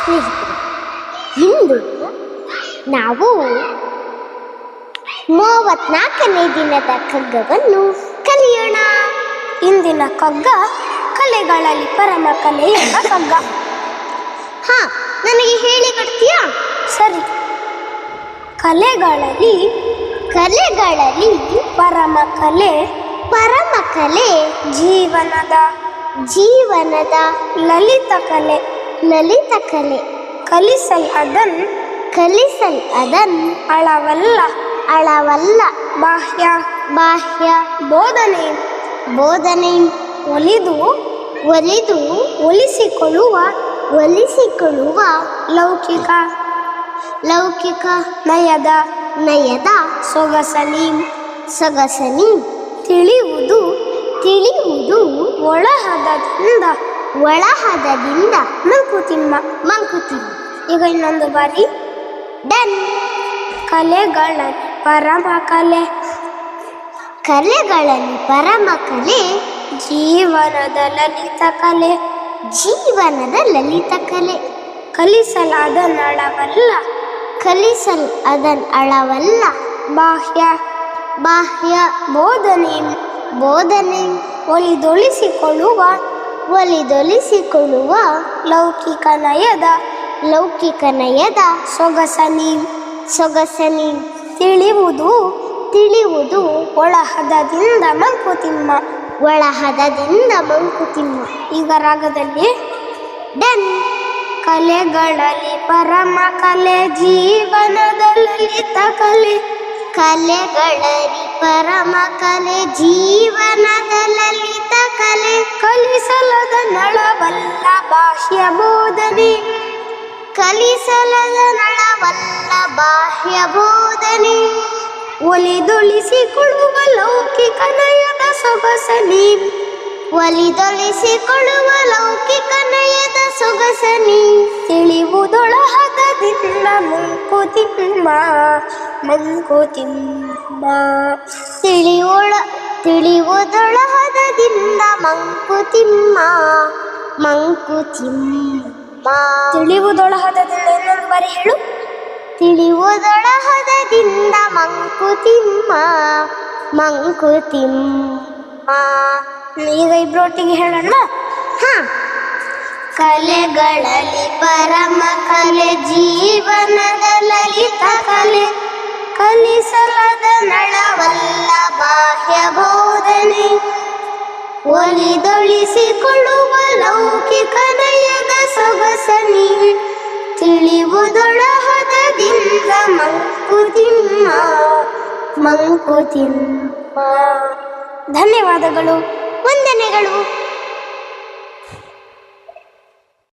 ಸ್ನೇಹಿತರೆ, ಇಂದು ನಾವು ಮೂವತ್ನಾಲ್ಕನೇ ದಿನದ ಕಗ್ಗವನ್ನು ಕಲಿಯೋಣ. ಇಂದಿನ ಕಗ್ಗ ಕಲೆಗಳಲ್ಲಿ ಪರಮ ಕಲೆ ಎಂಬ ಕಗ್ಗ ಹಾ, ನನಗೆ ಹೇಳಿ ಕೊಡ್ತೀಯಾ? ಸರಿ. ಕಲೆಗಳಲ್ಲಿ ಕಲೆಗಳಲ್ಲಿ ಪರಮ ಕಲೆ ಪರಮ ಕಲೆ ಜೀವನದ ಜೀವನದ ಲಲಿತ ಕಲೆ. ಲಲಿತ ಕಲೆ ಕಲಿಸಲ್ ಅದನ್. ಕಲಿಸಲ್ ಅದನ್. ಅಳವಲ್ಲ. ಅಳವಲ್ಲ. ಬಾಹ್ಯ. ಬಾಹ್ಯ. ಬೋಧನೆ. ಬೋಧನೆ. ಒಲಿದು. ಒಲಿದು. ಒಲಿಸಿಕೊಳ್ಳುವ. ಒಲಿಸಿಕೊಳ್ಳುವ. ಲೌಕಿಕ. ಲೌಕಿಕ. ನಯದ. ನಯದ. ಸೊಗಸಲಿ. ಸೊಗಸನಿ ತಿಳಿಯುವುದು. ತಿಳಿಯುವುದು. ಒಳಹದದಿಂದ. ಒಳಹದದಿಂದ ಮಂಕುತಿಮ್ಮ ಮಂಕುತಿಮ್ಮ ಈಗ ಇನ್ನೊಂದು ಬಾರಿ. ಡನ್. ಕಲೆಗಳ ಪರಮ ಕಲೆ. ಕಲೆಗಳಲ್ಲಿ ಪರಮ ಕಲೆ ಜೀವನದ ಲಲಿತ ಕಲೆ. ಜೀವನದ ಲಲಿತ ಕಲೆ. ಕಲಿಸಲಾದ ನಳವಲ್ಲ. ಕಲಿಸಲು ಅದನ್ ಅಳವಲ್ಲ. ಬಾಹ್ಯ ಬಾಹ್ಯ ಬೋಧನೆ ಬೋಧನೆ ಒಲಿದೊಳಿಸಿಕೊಳ್ಳುವ ಒಲಿದೊಲಿಸಿಕೊಳ್ಳುವ ಲೌಕಿಕ ನಯದ ಲೌಕಿಕ ನಯದ ಸೊಗಸನಿ ಸೊಗಸನಿ ತಿಳಿವುದು ತಿಳಿಯುವುದು ಒಳಹದದಿಂದ ಮಂಕುತಿಮ್ಮ ಒಳಹದದಿಂದ ಮಂಕುತಿಮ್ಮ ಈಗ ರಾಗದಲ್ಲಿ, ಡನ್ ಕಲೆಗಳಲ್ಲಿ ಪರಮ ಕಲೆ ಜೀವನದ ಲಲಿತ ಕಲೆ ಕಲೆಗಳಲ್ಲಿ ಪರಮ ಕಲೆ ಜೀವನದ ನಳವಲ್ಲ ಬಾಹ್ಯ ಬೋಧನೆ. ಕಲಿಸಲದ ನಳವಲ್ಲ ಬಾಹ್ಯ ಬೋಧನೆ. ಒಲಿದೊಳಿಸಿಕೊಳ್ಳುವ ಲೌಕಿಕ ನಯದ ಸೊಗಸನಿ. ಒಲಿದೊಳಿಸಿಕೊಳ್ಳುವ ಲೌಕಿಕ ನಯದ ಸೊಗಸನಿ. ತಿಳಿಯುವುದೊಳಹದದಿಂದ ಮಂಕುತಿಮ್ಮ ಮಂಕುತಿಮ್ಮ. ತಿಳಿಯೋಳ ತಿಳಿಯುವುದೊಳಹದದಿಂದ ಮಂಕುತಿಮ್ಮ. ಮಂಕುತಿಮ್ಮ. ತಿಳಿವುದೊಳಹದಿಂದ ಇನ್ನೊಂದು ಬಾರಿ ಹೇಳು. ತಿಳಿವುದೊಳಹದಿಂದ ಮಂಕುತಿಮ್ಮ. ಮಂಕುತಿಮ್ಮ. ಈಗ ಇಬ್ಬರೊಟ್ಟಿಗೆ ಹೇಳೋಣ? ಹ. ಕಲೆಗಳಲ್ಲಿ ಪರಮ ಕಲೆ ಜೀವನದ ಲಲಿತ ಕಲೆ. ಕಲಿಸಲದ ನಳವಲ್ಲ ಬಾಹ್ಯ ಬೋಧನೆ ಒಲಿದೊಳಿಸಿಕೊಳ್ಳುವ ಲೌಕಿಕ ನಯದ ಸೊಗಸನಿ ತಿಳಿವುದೊಳಹದಿಂದ ಮಂಕುತಿಮ್ಮ ಮಂಕುತಿಮ್ಮ. ಧನ್ಯವಾದಗಳು ವಂದನೆಗಳು.